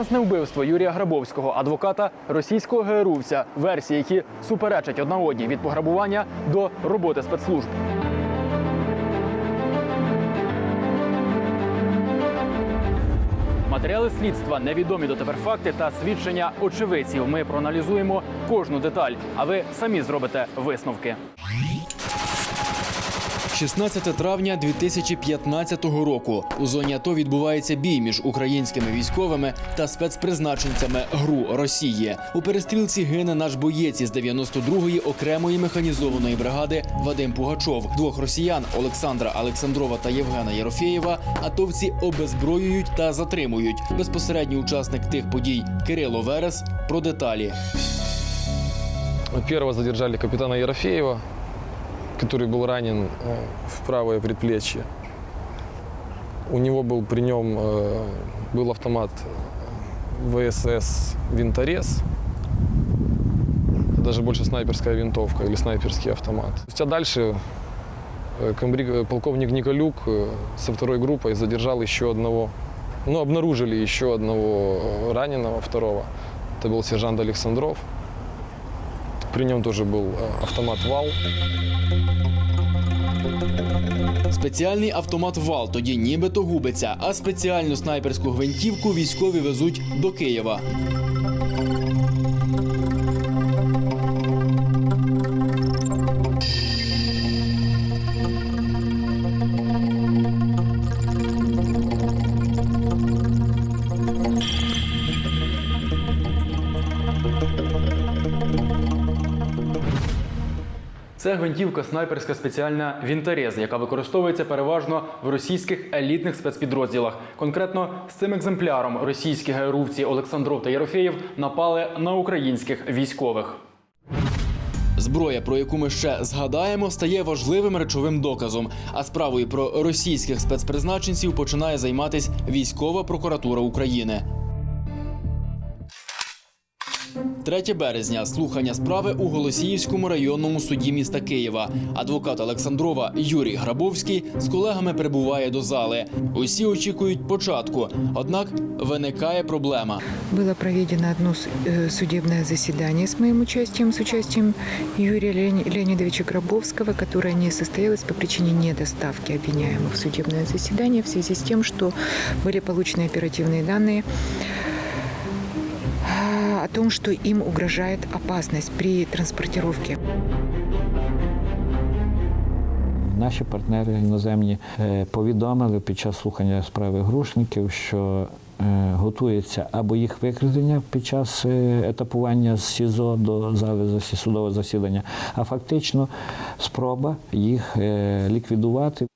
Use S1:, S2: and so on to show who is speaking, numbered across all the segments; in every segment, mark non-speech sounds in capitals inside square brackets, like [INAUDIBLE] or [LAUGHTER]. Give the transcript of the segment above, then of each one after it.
S1: Резонансне вбивство Юрія Грабовського, адвоката російського ГРУвця, версії, які суперечать одна одній від пограбування до роботи спецслужб. Матеріали слідства, невідомі дотепер факти та свідчення очевидців. Ми проаналізуємо кожну деталь, а ви самі зробите висновки. 16 травня 2015 року у зоні АТО відбувається бій між українськими військовими та спецпризначенцями ГРУ Росії. У перестрілці гине наш боєць із 92-ї окремої механізованої бригади Вадим Пугачов. Двох росіян Олександра Олександрова та Євгена Єрофєєва атовці обезброюють та затримують. Безпосередній учасник тих подій Кирило Верес про деталі.
S2: Первого задержали капитана Ерофеева, который был ранен э, в правое предплечье. У него был при нем э, был автомат э, ВСС «Винторез». Даже больше снайперская винтовка или снайперский автомат. А дальше комбриг- полковник Николюк со второй группой задержал еще одного, ну, обнаружили еще одного раненого, второго. Это был сержант Александров. При нем тоже был автомат «Вал».
S1: Спеціальний автомат ВАЛ тоді нібито губиться, а спеціальну снайперську гвинтівку військові везуть до Києва. Це гвинтівка снайперська спеціальна вінторез, яка використовується переважно в російських елітних спецпідрозділах. Конкретно з цим екземпляром російські ГРУвці Олександров та Єрофєєв напали на українських військових. Зброя, про яку ми ще згадаємо, стає важливим речовим доказом. А справою про російських спецпризначенців починає займатися військова прокуратура України. 3 березня слухання справи у Голосіївському районному суді міста Києва. Адвокат Олександрова Юрій Грабовський з колегами прибуває до зали. Усі очікують початку, однак виникає проблема.
S3: Было проведено одно с- э, судебное заседание с моим участием, с участием Юрия Леони- Леонидовича Гробовского, которое не состоялось по причине недоставки обвиняемых в судебное заседание в связи с тем, что были получены оперативные данные а, о том, что им угрожает опасность при транспортировке.
S4: Наші партнери іноземні е, повідомили під час слухання справи грушників, що е, готується або їх викрадення під час е, етапування з СІЗО до зали судового засідання, а фактично спроба їх ліквідувати.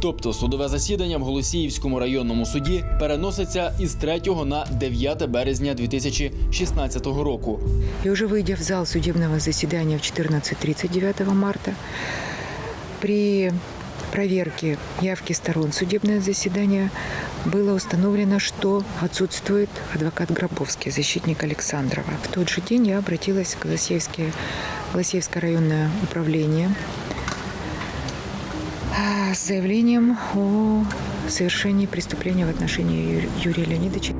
S1: Тобто судове засідання в Голосіївському районному суді переноситься із 3 на 9 березня 2016 року.
S3: И уже выйдя в зал судебного заседания в 14.30 9 марта, при проверке явки сторон судебное заседание было установлено, что отсутствует адвокат Гробовский, защитник Александрова. В тот же день я обратилась в Голосеевское, Голосеевское районное управление с заявлением о совершении преступления в отношении Юрия Леонидовича.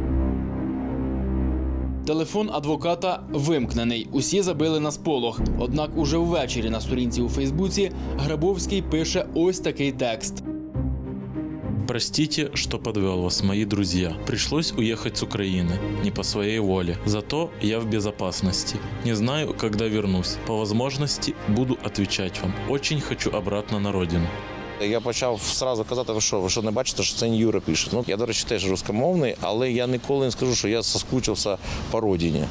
S1: Телефон адвоката вимкнений. Усі забили на сполох. Однак уже ввечері на сторінці у Фейсбуці Грабовський пише ось такий текст.
S5: Простите, что подвел вас, мои друзья. Пришлось уехать с Украины, не по своей воле. Зато я в безопасности. Не знаю, когда вернусь. По возможности буду отвечать вам. Очень хочу обратно на родину.
S6: Я почав сразу казати, що, ви що не бачите, що це не Юра пише. Ну, я, до речі, теж рускомовний, але я ніколи не скажу, що я соскучився по родині.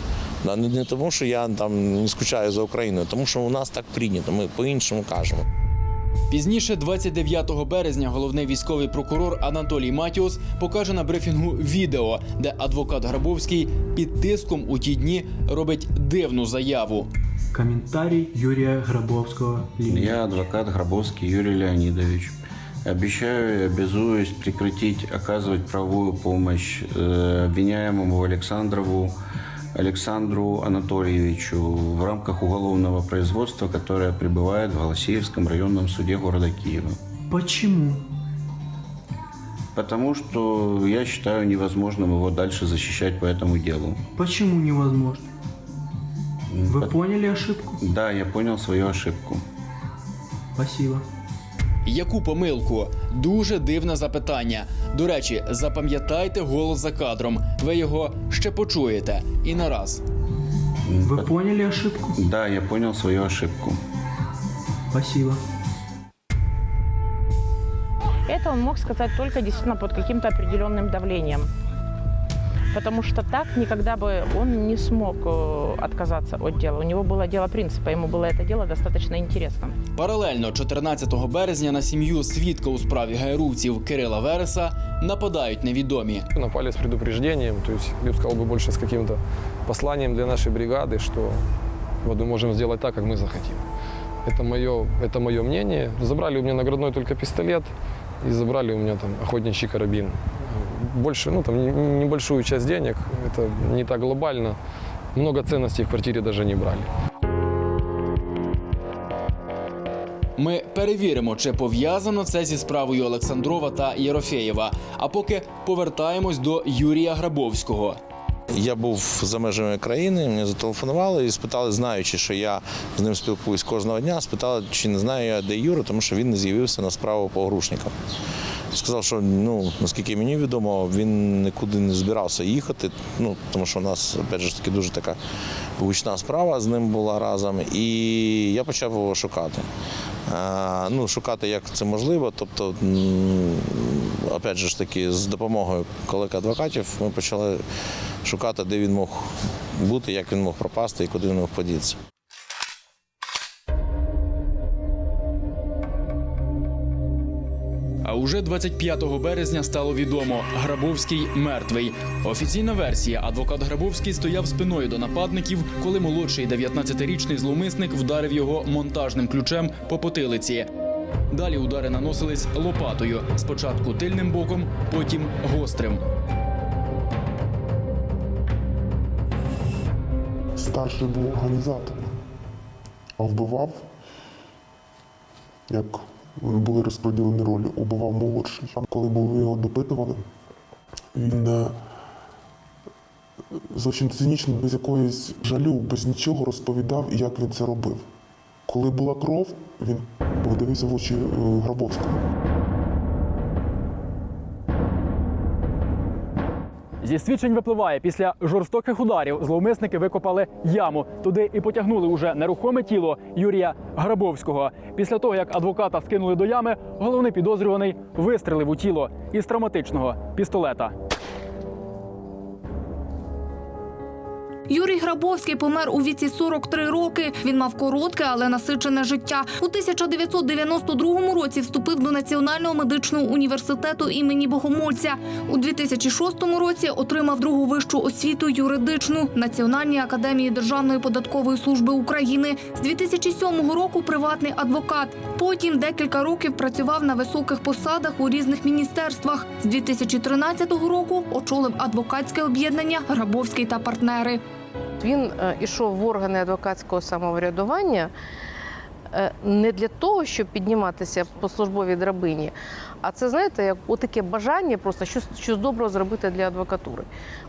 S6: Не, тому, що я там не скучаю за Україною, тому що у нас так прийнято, ми по-іншому кажемо.
S1: Пізніше, 29 березня, головний військовий прокурор Анатолій Матіос покаже на брифінгу відео, де адвокат Грабовський під тиском у ті дні робить дивну заяву.
S7: Комментарий Юрия Гробовского. Линия.
S8: Я адвокат Гробовский Юрий Леонидович. Обещаю и обязуюсь прекратить оказывать правовую помощь э, обвиняемому Александрову Александру Анатольевичу в рамках уголовного производства, которое пребывает в Голосеевском районном суде города Киева.
S7: Почему?
S8: потому что я считаю невозможным его дальше защищать по этому делу.
S7: Почему невозможно? Вы
S8: По-
S7: поняли ошибку?
S8: Да, я понял свою ошибку.
S7: Спасибо.
S1: Яку помилку? Дуже дивне запитання. До речі, запам'ятайте голос за кадром. Ви його ще почуєте. І нараз.
S7: Вы поняли ошибку?
S8: Да, я понял свою ошибку.
S7: Спасибо.
S9: Это он мог сказать только действительно под каким-то определенным давлением. Потому что так никогда бы он не смог э, отказаться от дела. У него было дело принципа, ему было это дело достаточно интересно.
S1: Паралельно 14 березня на сім'ю свідка у справі гайрувців Кирила Вереса нападають невідомі.
S2: Напали с предупреждением, то есть, я бы сказал бы, больше с каким-то посланием для нашей бригады, что вот мы можем сделать так, как мы захотим. Это мое, это мое мнение. Забрали у меня наградной только пистолет и забрали у меня там охотничий карабин. Больше, ну там небольшую часть денег, это не так глобально. Много ценностей в квартире даже не брали.
S1: Ми перевіримо, чи пов'язано це зі справою Олександрова та Єрофеєва. А поки повертаємось до Юрія Грабовського.
S6: Я був за межами країни, мені зателефонували і спитали, знаючи, що я з ним спілкуюсь кожного дня, спитали, чи не знаю я, де Юра, тому що він не з'явився на справу по грушникам. Сказав, що ну наскільки мені відомо, він нікуди не збирався їхати. Ну тому що у нас опять же таки дуже така гучна справа з ним була разом, і я почав його шукати. Ну, шукати, як це можливо. Тобто, опять же таки, з допомогою колег-адвокатів ми почали шукати, де він мог бути, як він мог пропасти і куди він мог подітися.
S1: Уже 25 березня стало відомо, Грабовський мертвий. Офіційна версія: адвокат Грабовський стояв спиною до нападників, коли молодший 19-річний зловмисник вдарив його монтажним ключем по потилиці. Далі удари наносились лопатою. Спочатку тильним боком, потім гострим.
S10: Старший був організатором, а вбивав, як були розподілені ролі, убивав молодший. Коли були його допитували, він е, зовсім цинічно, без якоїсь жалю, без нічого розповідав, як він це робив. Коли була кров, він подивився в очі е,
S11: Зі свідчень випливає, після жорстоких ударів зловмисники викопали яму. Туди і потягнули уже нерухоме тіло Юрія Грабовського. Після того, як адвоката скинули до ями, головний підозрюваний вистрелив у тіло із травматичного пістолета.
S12: Юрій Грабовський помер у віці 43 роки. Він мав коротке, але насичене життя. У 1992 році вступив до Національного медичного університету імені Богомольця. У 2006 році отримав другу вищу освіту юридичну Національній академії Державної податкової служби України. З 2007 року приватний адвокат. Потім декілька років працював на високих посадах у різних міністерствах. З 2013 року очолив адвокатське об'єднання Грабовський та партнери.
S9: Він е, ішов в органи адвокатського самоврядування е, не для того, щоб підніматися по службовій драбині, а це, знаєте, як отаке бажання просто щось, щось доброго зробити для адвокатури.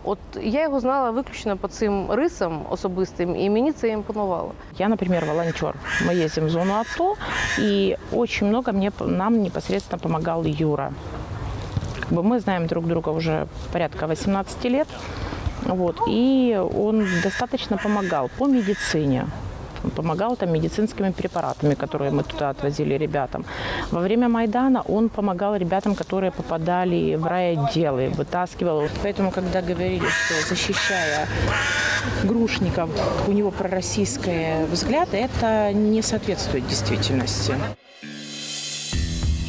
S9: От я його знала виключно по цим рисам особистим, і мені це імпонувало. Я, наприклад, волонтер. Мы ездим в зону АТО, и очень много мне, нам непосредственно помогал Юра. Как бы мы знаем друг друга уже порядка 18 лет. Вот, и он достаточно помогал по медицине. Он помогал там медицинскими препаратами, которые мы туда отвозили ребятам. Во время Майдана он помогал ребятам, которые попадали в райотделы, вытаскивал. Поэтому, когда говорили, что защищая грушников, у него пророссийские взгляды, это не соответствует действительности.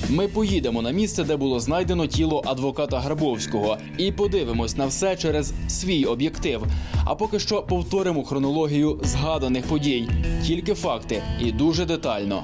S1: Ми поїдемо на місце, де було знайдено тіло адвоката Грабовського, і подивимось на все через свій об'єктив. А поки що повторимо хронологію згаданих подій, тільки факти і дуже детально.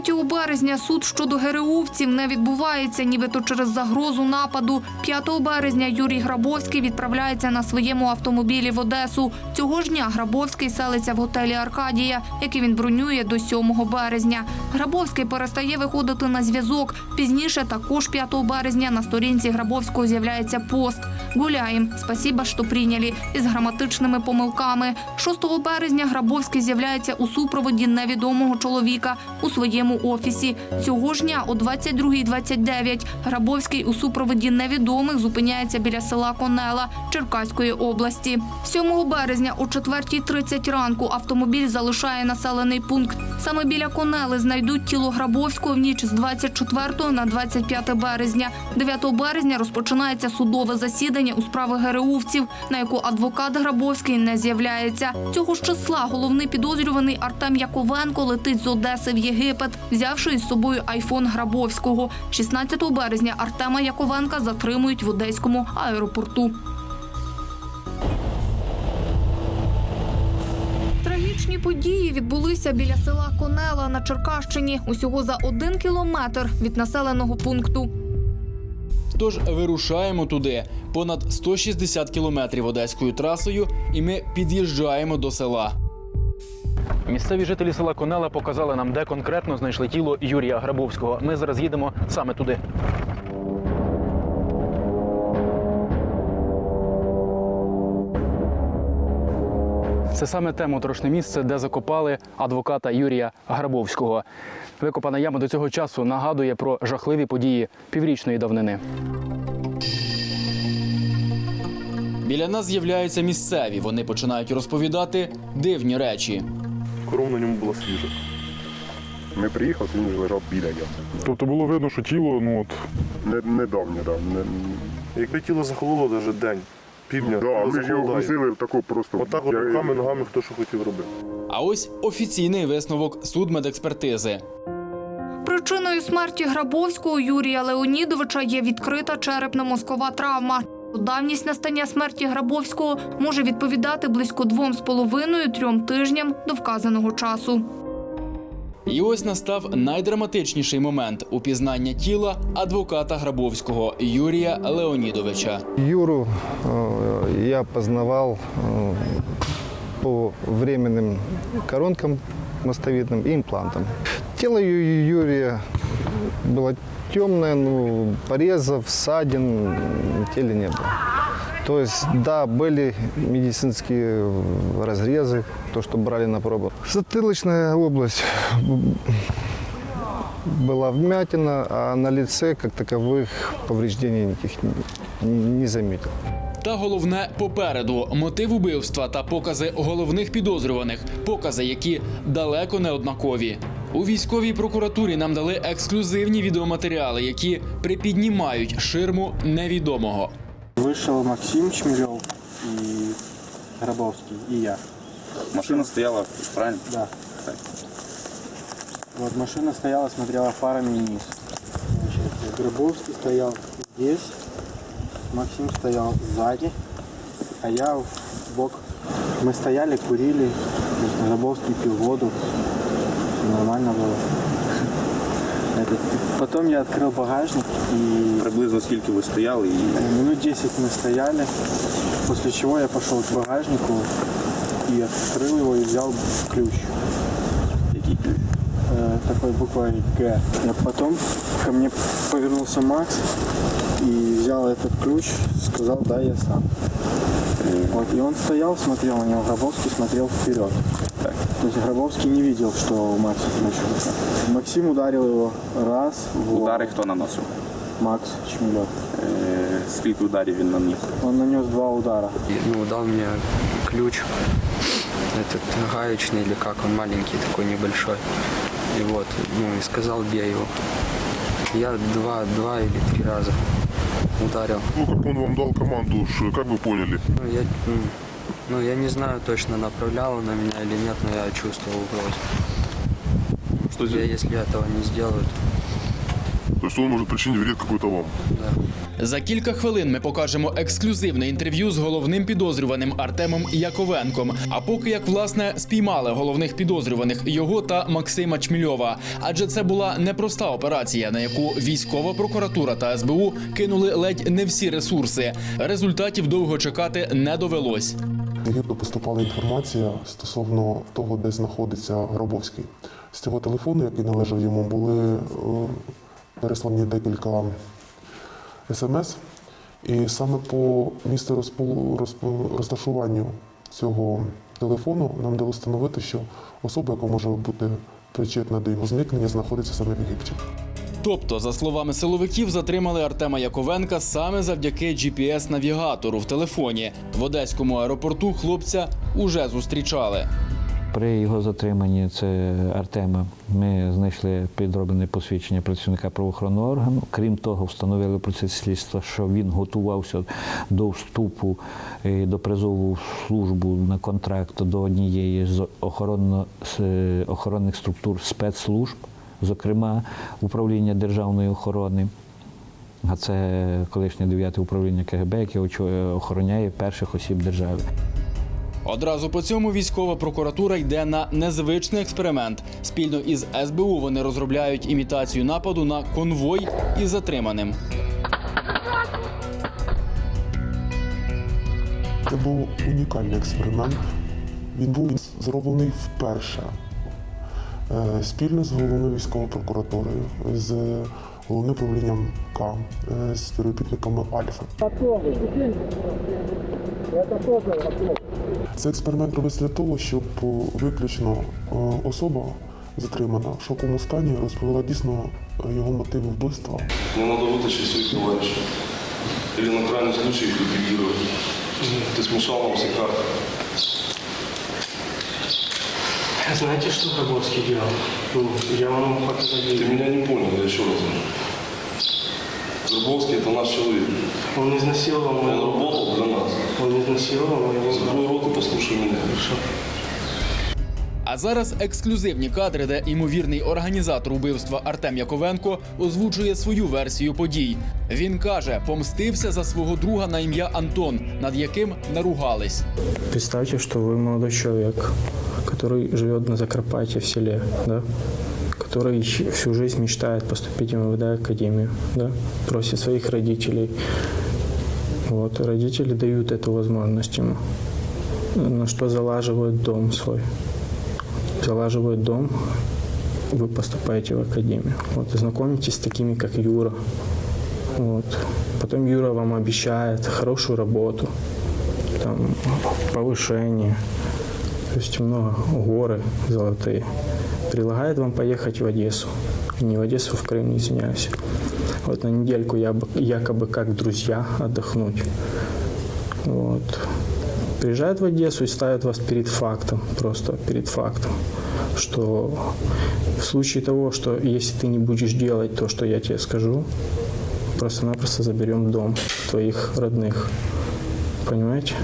S12: 3 березня суд щодо гереувців не відбувається, нібито через загрозу нападу. 5 березня Юрій Грабовський відправляється на своєму автомобілі в Одесу. Цього ж дня Грабовський селиться в готелі Аркадія, який він бронює до 7 березня. Грабовський перестає виходити на зв'язок. Пізніше, також 5 березня, на сторінці Грабовського з'являється пост «Гуляєм. Спасіба, що прийняли» із граматичними помилками. 6 березня Грабовський з'являється у супроводі невідомого чоловіка у своєму офісі. Цього ж дня о 22.29 Грабовський у супроводі невідомих зупиняється біля села Конела Черкаської області. 7 березня о 4.30 ранку автомобіль залишає населений пункт. Саме біля Конели знайдуть тіло Грабовського в ніч з 24 на 25 березня. 9 березня розпочинається судове засідання у справи гереувців, на яку адвокат Грабовський не з'являється. Цього ж числа головний підозрюваний Артем Яковенко летить з Одеси в Єгипет, взявши із собою айфон Грабовського. 16 березня Артема Яковенка затримують в одеському аеропорту. Трагічні події відбулися біля села Конела на Черкащині, усього за один кілометр від населеного пункту.
S1: Тож вирушаємо туди понад 160 кілометрів одеською трасою, і ми під'їжджаємо до села.
S11: Місцеві жителі села Конела показали нам, де конкретно знайшли тіло Юрія Грабовського. Ми зараз їдемо саме туди. Це саме те моторошне місце, де закопали адвоката Юрія Грабовського. Викопана яма до цього часу нагадує про жахливі події піврічної давнини.
S1: Біля нас з'являються місцеві. Вони починають розповідати дивні речі.
S13: Кров на ньому була свіжа.
S14: Ми приїхали, він вже лежав біля ями.
S13: Тобто було видно, що тіло, ну от.
S14: Не, недавнє, да. Не,
S15: Якби тіло захололо навіть день, півдня,
S14: да, ми ж його
S15: захолодає.
S14: грузили тако просто.
S15: Отак от
S14: Я-
S15: руками, ногами хто що хотів робити.
S1: А ось офіційний висновок судмедекспертизи.
S12: Причиною смерті Грабовського Юрія Леонідовича є відкрита черепно-мозкова травма. Давність настання смерті Грабовського може відповідати близько двом з половиною трьом тижням до вказаного часу.
S1: І ось настав найдраматичніший момент упізнання тіла адвоката Грабовського Юрія Леонідовича.
S16: Юру э, я познавал э, по временным коронкам мостовидным и имплантам. Тело Ю- Юрия было темное, ну, порезов, ссадин на теле не было. То есть, да, были медицинские разрезы, то, что брали на пробу. Затылочная область была вмятина, а на лице, как таковых, повреждений никаких не, не заметил.
S1: Та головне попереду мотив убивства та покази головних підозрюваних, покази, які далеко не однакові. У військовій прокуратурі нам дали ексклюзивні відеоматеріали, які припіднімають ширму невідомого.
S17: Вышел Максим Чмелев и Гробовский, и я.
S18: Машина стояла, правильно?
S17: Да. Вот машина стояла, смотрела фарами вниз. Значит, Гробовский стоял здесь, Максим стоял сзади, а я в бок. Мы стояли, курили, Гробовский пил воду, нормально было. [LAUGHS] Этот, Потом я открыл багажник и
S18: Приблизно скільки ви стояли і
S17: Минут 10 мы стояли, после чего я пошел к багажнику и открыл его и взял ключ.
S18: який ключ?
S17: э, такой буквой Г. А потом ко мне повернулся Макс и взял этот ключ, сказал, да, я сам. Вот, и он стоял, смотрел на него, Гробовский смотрел вперед. То есть Гробовский не видел, что у Макса ключ в руках. Максим ударил его раз в лоб.
S18: Удари хто наносив?
S17: Макс Чмелев.
S18: Е, Скільки ударів він наніс?
S17: Он нанес два удара.
S19: ну, дал мне ключ, этот гаечный или как он маленький такой небольшой. И вот, ну и сказал, бей его. Я два, два или три раза ударил.
S14: Ну, как он вам дал команду, ш- как вы поняли?
S19: Ну я, ну, ну, я не знаю точно, направлял он на меня или нет, но я чувствовал угрозу.
S18: Що
S19: Я, если этого не сделаю, то
S14: То есть он может причинить вред какой-то вам.
S1: За кілька хвилин ми покажемо ексклюзивне інтерв'ю з головним підозрюваним Артемом Яковенком. А поки як власне спіймали головних підозрюваних його та Максима Чмільова. Адже це була непроста операція, на яку військова прокуратура та СБУ кинули ледь не всі ресурси. Результатів довго чекати не довелось.
S10: Європі поступала інформація стосовно того, де знаходиться Гробовський. З цього телефону, який належав йому, були е, переслані декілька смс. І саме по місцю розташуванню цього телефону нам вдалося встановити, що особа, яка може бути причетна до його зникнення, знаходиться саме в Єгипті.
S1: Тобто, за словами силовиків, затримали Артема Яковенка саме завдяки GPS-навігатору в телефоні. В одеському аеропорту хлопця уже зустрічали.
S4: При його затриманні це Артема. Ми знайшли підроблене посвідчення працівника правоохоронного органу. Крім того, встановили в процесі слідства, що він готувався до вступу до призову службу на контракт до однієї з охоронно, е, охоронних структур спецслужб, зокрема управління державної охорони. А це колишнє 9 управління КГБ, яке охороняє перших осіб держави.
S1: Одразу по цьому військова прокуратура йде на незвичний експеримент. Спільно із СБУ вони розробляють імітацію нападу на конвой із затриманим.
S10: Це був унікальний експеримент. Він був зроблений вперше спільно з головною військовою прокуратурою, з головним управлінням К, е, з співробітниками Альфа. Цей експеримент робиться для того, щоб е, виключно е, особа затримана в шоковому стані розповіла дійсно е, його мотиви вбивства.
S20: Мне надо вытащить своих товарищей. Или на крайний случай их ликвидировать. Ты смешал нам все карты.
S7: Знаете, что Гробовский делал? Ну, я вам показать.
S20: Ты меня не понял, я еще раз говорю. Гробовский это наш человек.
S7: Он изнасиловал
S20: Он
S7: моего...
S20: работал для нас.
S7: Он изнасиловал моего...
S20: Закрой рот и послушай меня.
S1: А зараз ексклюзивні кадри, де імовірний організатор убивства Артем Яковенко озвучує свою версію подій. Він каже, помстився за свого друга на ім'я Антон, над яким наругались.
S7: Представьте, что вы молодой человек, Который живет на Закарпатье в селе, да? который всю жизнь мечтает поступить в МВД Академию, да? просит своих родителей. Вот, родители дают эту возможность ему, на что залаживают дом свой. Залаживают дом, вы поступаете в академию. Вот, знакомитесь с такими, как Юра. Вот. Потом Юра вам обещает хорошую работу, там, повышение, то есть много горы золотые. Предлагает вам поехать в Одессу. Не в Одессу, в Крым, извиняюсь. Вот на недельку я бы- якобы как друзья отдохнуть. Вот. Приезжает в Одессу и ставит вас перед фактом, просто перед фактом, что в случае того, что если ты не будешь делать то, что я тебе скажу, просто-напросто заберем дом твоих родных. Понимаете?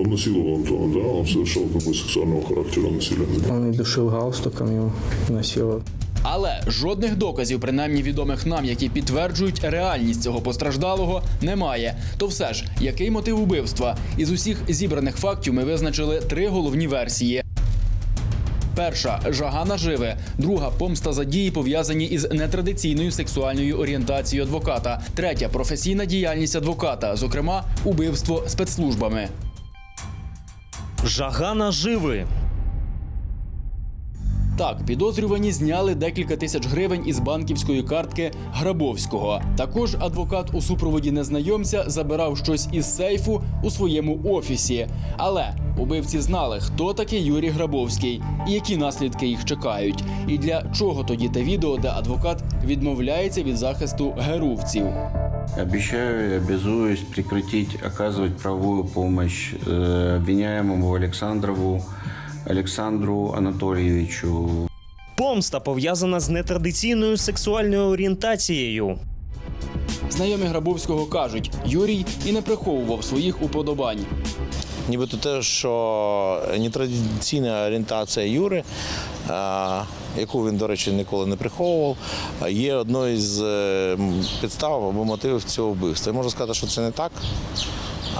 S14: Он насиловал Антона, да? Он совершал какой сексуального характера насилие.
S7: Он и душил галстуком его, насиловал.
S1: Але жодних доказів, принаймні відомих нам, які підтверджують реальність цього постраждалого, немає. То все ж, який мотив убивства? Із усіх зібраних фактів ми визначили три головні версії. Перша жага наживи, друга помста за дії, пов'язані із нетрадиційною сексуальною орієнтацією адвоката. Третя професійна діяльність адвоката, зокрема убивство спецслужбами.
S21: Жага наживи.
S1: Так, підозрювані зняли декілька тисяч гривень із банківської картки Грабовського. Також адвокат у супроводі незнайомця забирав щось із сейфу у своєму офісі. Але убивці знали, хто такий Юрій Грабовський і які наслідки їх чекають. І для чого тоді те відео, де адвокат відмовляється від захисту герувців.
S8: Обещаю и обязуюсь прекратить оказывать правовую помощь э, обвиняемому Александрову Александру Анатольевичу.
S21: Помста пов'язана з нетрадиційною сексуальною орієнтацією.
S1: Знайомі Грабовського кажуть, Юрій і не приховував своїх уподобань.
S6: Нібито те, що нетрадиційна орієнтація Юри яку він, до речі, ніколи не приховував, є одною з е, підстав або мотивів цього вбивства. Я можу сказати, що це не так.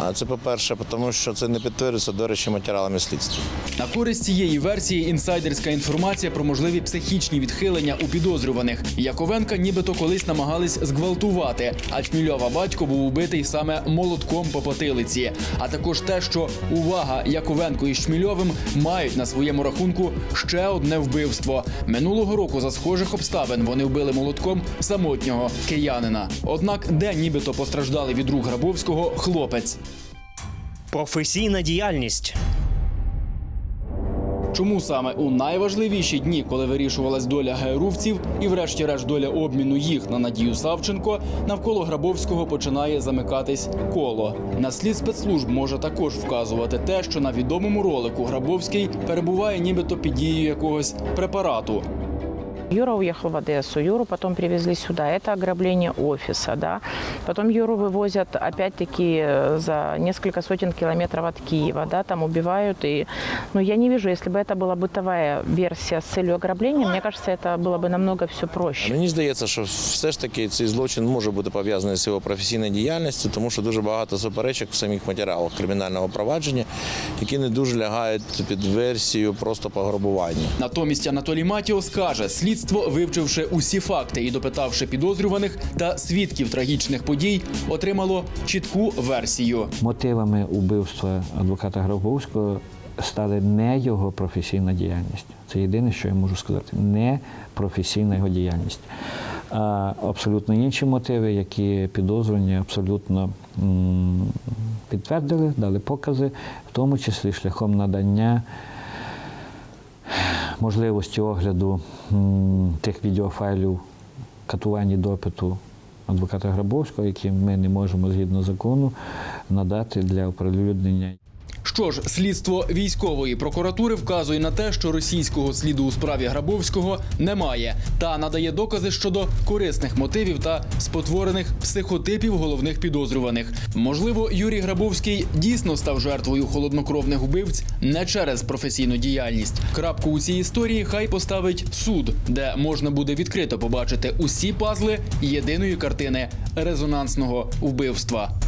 S6: А це по-перше, тому що це не підтверджується, до речі, матеріалами слідства.
S1: На користь цієї версії інсайдерська інформація про можливі психічні відхилення у підозрюваних. Яковенка нібито колись намагались зґвалтувати, а Чмільова батько був убитий саме молотком по потилиці. А також те, що увага Яковенко із Чмільовим мають на своєму рахунку ще одне вбивство. Минулого року за схожих обставин вони вбили молотком самотнього киянина. Однак, де нібито постраждали від рук Грабовського хлопець.
S21: Професійна діяльність.
S1: Чому саме у найважливіші дні, коли вирішувалась доля ГРУвців і, врешті-решт, доля обміну їх на Надію Савченко, навколо Грабовського починає замикатись коло. На слід спецслужб може також вказувати те, що на відомому ролику Грабовський перебуває нібито під дією якогось препарату.
S22: Юра уехал в Одессу, Юру потом привезли сюда. Это ограбление офиса, да. Потом Юру вывозят опять-таки э, за несколько сотен километров от Киева, да, там убивают. И, ну, я не вижу, если бы это была бытовая версия с целью ограбления, мне кажется, это было бы намного все проще.
S6: Мені здається, що все ж таки цей злочин може бути пов'язаний з його професійною діяльністю, тому що дуже багато суперечок в самих матеріалах кримінального провадження, які не дуже лягають під версію просто пограбування.
S1: Натомість Анатолій Матіо скаже, слідство, вивчивши усі факти і допитавши підозрюваних та свідків трагічних подій, отримало чітку версію.
S4: Мотивами убивства адвоката Грабовського стали не його професійна діяльність. Це єдине, що я можу сказати, не професійна його діяльність. А абсолютно інші мотиви, які підозрювані абсолютно підтвердили, дали покази, в тому числі шляхом надання можливості огляду тих відеофайлів катування і допиту адвоката Грабовського, які ми не можемо згідно закону надати для оприлюднення.
S1: Що ж, слідство військової прокуратури вказує на те, що російського сліду у справі Грабовського немає, та надає докази щодо корисних мотивів та спотворених психотипів головних підозрюваних. Можливо, Юрій Грабовський дійсно став жертвою холоднокровних вбивць не через професійну діяльність. Крапку у цій історії хай поставить суд, де можна буде відкрито побачити усі пазли єдиної картини резонансного вбивства.